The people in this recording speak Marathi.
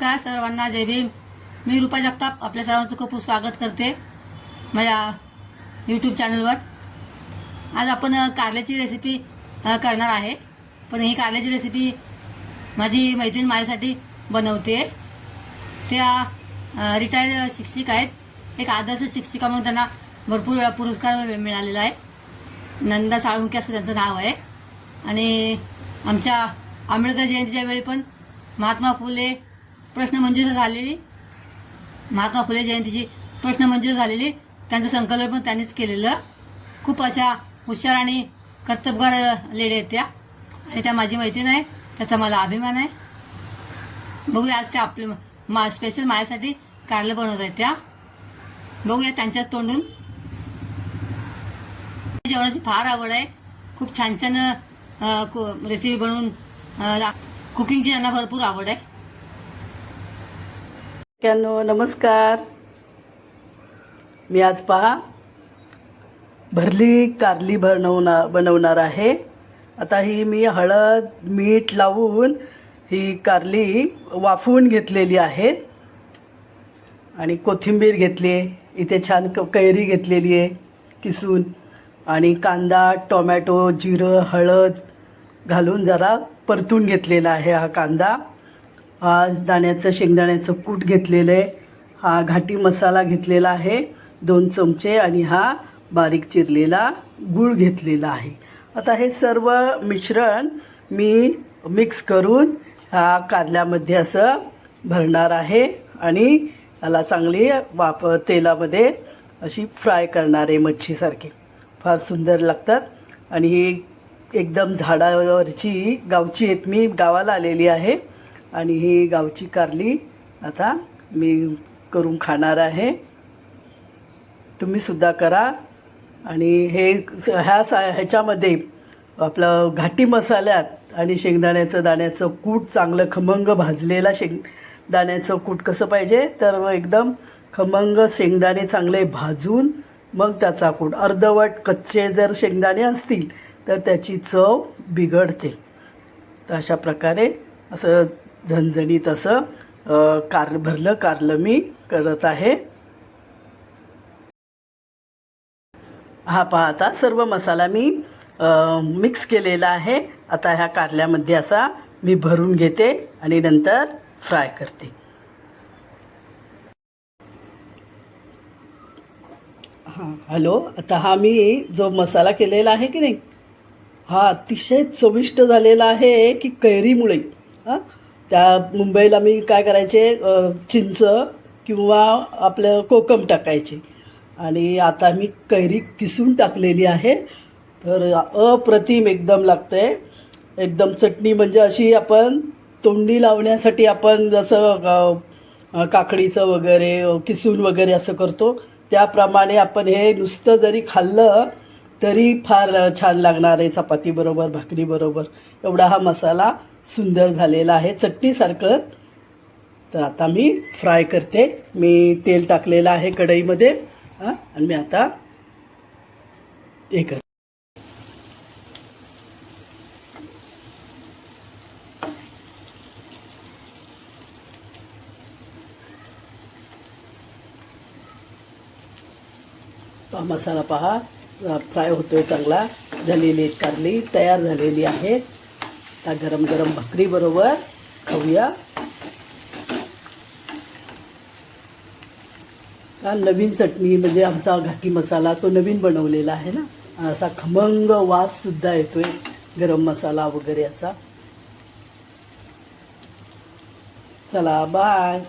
नमस्कार सर्वांना जय भीम. मी रूपा जगताप आपल्या सर्वांचं खूप स्वागत करते माझ्या यूट्यूब चॅनलवर आज आपण कारल्याची रेसिपी करणार आहे. पण ही कारल्याची रेसिपी माझी मैत्रीण माझ्यासाठी बनवते. त्या रिटायर्ड शिक्षिक आहेत. एक आदर्श शिक्षिका म्हणून त्यांना भरपूर वेळा पुरस्कार मिळालेला आहे. नंदा साळुंके असं त्यांचं नाव आहे. आणि आमच्या आंबेडकर जयंतीच्या वेळी पण महात्मा फुले प्रश्न मंजूर झालेली. महात्मा फुले जयंतीची प्रश्न मंजूर झालेली. त्यांचं संकलन पण त्यांनीच केलेलं. खूप अशा हुशार आणि कर्तबगार लेडी आहेत त्या. आणि त्या माझी मैत्रीण आहे. त्याचा मला अभिमान आहे. बघूया आज त्या आपले मा स्पेशल माझ्यासाठी कारलं बनवत आहेत त्या. बघूया त्यांच्या तोंडून. जेवणाची फार आवड आहे. खूप छान छान रेसिपी बनवून कुकिंगची त्यांना भरपूर आवड आहे. मित्रांनो नमस्कार. मी आज पहा भरली कारली बनवणार बनवणार आहे. आता ही मी हळद मीठ लावून ही कारली वाफवून घेतलेली आहे. आणि कोथिंबीर घेतली आहे. इथे छान क कैरी घेतलेली आहे किसून. आणि कांदा टोमॅटो जिरं हळद घालून जरा परतून घेतलेला आहे हा कांदा. आज दाण्याचं शेंगदाण्याचं कूट घेतलेलं आहे. हा घाटी मसाला घेतलेला आहे दोन चमचे आणि हा बारीक चिरलेला गूळ घेतलेला आहे. आता हे सर्व मिश्रण मी मिक्स करून हा कारल्यामध्ये असं भरणार आहे आणि याला चांगली वाप तेलामध्ये अशी फ्राय करणार आहे मच्छीसारखी. फार सुंदर लागतात. आणि ही एकदम झाडावरची गावची आहेत. मी गावाला आलेली आहे. आणि ही गावची कारली आता मी करून खाणार आहे. तुम्ही सुद्धा करा. आणि हे ह्या सा ह्याच्यामध्ये आपलं घाटी मसाल्यात आणि शेंगदाण्याचं दाण्याचं कूट चांगलं खमंग भाजलेला शेंग दाण्याचं कूट कसं पाहिजे? तर एकदम खमंग शेंगदाणे चांगले भाजून मग त्याचा कूट. अर्धवट कच्चे जर शेंगदाणे असतील तर त्याची चव बिघडते. तर अशा प्रकारे असं झणझणीत असं कार भरलं कारलं मी करत आहे. हा पाहता सर्व मसाला मी मिक्स केलेला आहे. आता ह्या कारल्यामध्ये असा मी भरून घेते आणि नंतर फ्राय करते. हां हॅलो आता हा मी जो मसाला केलेला आहे की नाही? हा अतिशय चविष्ट झालेला आहे की कैरीमुळे. हां त्या मुंबईला मी काय करायचे चिंच किंवा आपलं कोकम टाकायचे. आणि आता मी कैरी किसून टाकलेली आहे. तर अप्रतिम एकदम लागते एकदम चटणी म्हणजे अशी आपण तोंडी लावण्यासाठी आपण जसं काकडीचं वगैरे किसून वगैरे असं करतो. त्याप्रमाणे आपण हे नुसतं जरी खाल्लं तरी फार छान लागणार आहे चपातीबरोबर भाकरीबरोबर एवढा हा मसाला. सुंदर झालेलं आहे चटणीसारखं. तर आता मी फ्राय करते. मी तेल टाकलेलं आहे कढईमध्ये. हां आणि मी आता हे कर मसाला पहा. फ्राय होतोय चांगला. झालेली कारली तयार झालेली आहे. आता गरम गरम भाकरीबरोबर खाऊया. का नवीन चटणी म्हणजे आमचा घाटी मसाला तो नवीन बनवलेला आहे ना. असा खमंग वास सुद्धा येतोय गरम मसाला वगैरे असा. चला बाय